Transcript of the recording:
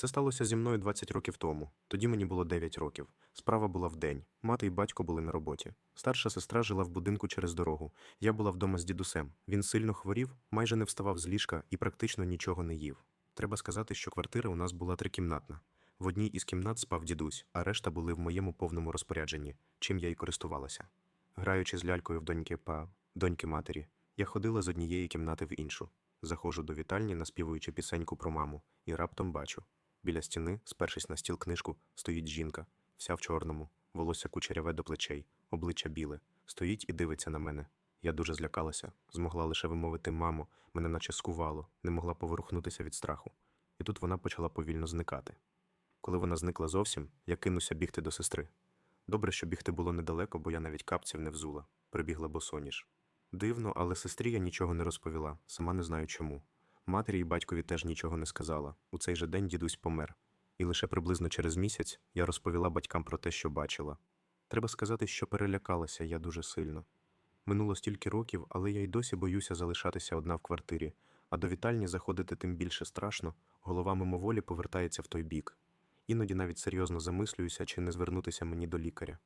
Це сталося зі мною 20 років тому. Тоді мені було 9 років. Справа була вдень. Мати і батько були на роботі. Старша сестра жила в будинку через дорогу. Я була вдома з дідусем. Він сильно хворів, майже не вставав з ліжка і практично нічого не їв. Треба сказати, що квартира у нас була трикімнатна. В одній із кімнат спав дідусь, а решта були в моєму повному розпорядженні, чим я й користувалася. Граючи з лялькою в доньки па, доньки матері, я ходила з однієї кімнати в іншу. Заходжу до вітальні, наспівуючи пісеньку про маму, і раптом бачу. Біля стіни, спершись на стіл книжку, стоїть жінка, вся в чорному, волосся кучеряве до плечей, обличчя біле, стоїть і дивиться на мене. Я дуже злякалася, змогла лише вимовити мамо, мене наче скувало, не могла поворухнутися від страху. І тут вона почала повільно зникати. Коли вона зникла зовсім, я кинуся бігти до сестри. Добре, що бігти було недалеко, бо я навіть капців не взула. Прибігла босоніж. Дивно, але сестрі я нічого не розповіла, сама не знаю чому. Матері і батькові теж нічого не сказала. У цей же день дідусь помер. І лише приблизно через місяць я розповіла батькам про те, що бачила. Треба сказати, що перелякалася я дуже сильно. Минуло стільки років, але я й досі боюся залишатися одна в квартирі, а до вітальні заходити тим більше страшно, голова мимоволі повертається в той бік. Іноді навіть серйозно замислююся, чи не звернутися мені до лікаря.